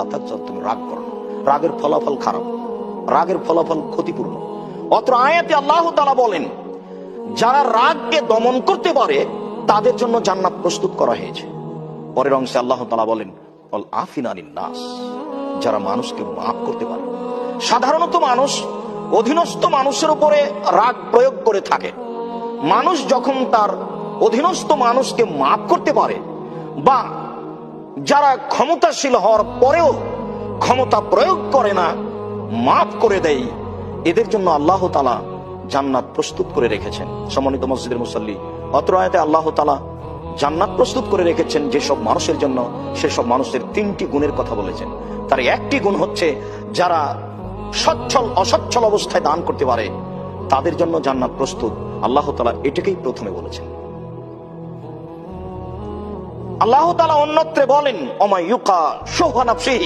অর্থাৎ তুমি রাগ করো রাগের ফলাফল খারাপ। রাগের ফলাফল ক্ষতিপূর্ণ। অত্র আয়াতে আল্লাহ তালা বলেন, যারা রাগকে দমন করতে পারে, তাদের জন্য জান্নাত প্রস্তুত করা হয়েছে। পরের অংশে আল্লাহ তালা বলেন, অল আফিনানিন নাস যারা মানুষকে মাফ করতে পারে। সাধারণত মানুষ অধীনস্থ মানুষের উপরে রাগ প্রয়োগ করে থাকে। মানুষ যখন তার অধীনস্থ মানুষকে মাফ করতে পারে, বা যারা ক্ষমতাশীল হওয়ার পরেও ক্ষমতা প্রয়োগ করে না, মাফ করে দেয়। এদের জন্য আল্লাহ তালা জান্নাত প্রস্তুত করে রেখেছেন। সমন্বিত মসজিদের মুসল্লি, অত্র আয়াতে আল্লাহ তালা জান্নাত প্রস্তুত করে রেখেছেন যেসব মানুষের জন্য সেসব মানুষের তিনটি গুণের কথা বলেছেন। তার একটি গুণ হচ্ছে যারা সচ্ছল, অসচ্ছল অবস্থায় দান করতে পারে, তাদের জন্য জান্নাত প্রস্তুত। আল্লাহ তালা এটাকেই প্রথমে বলেছেন। আল্লাহ তালা অন্যত্রে বলেন অমায়ুকা সোহানাফসিহি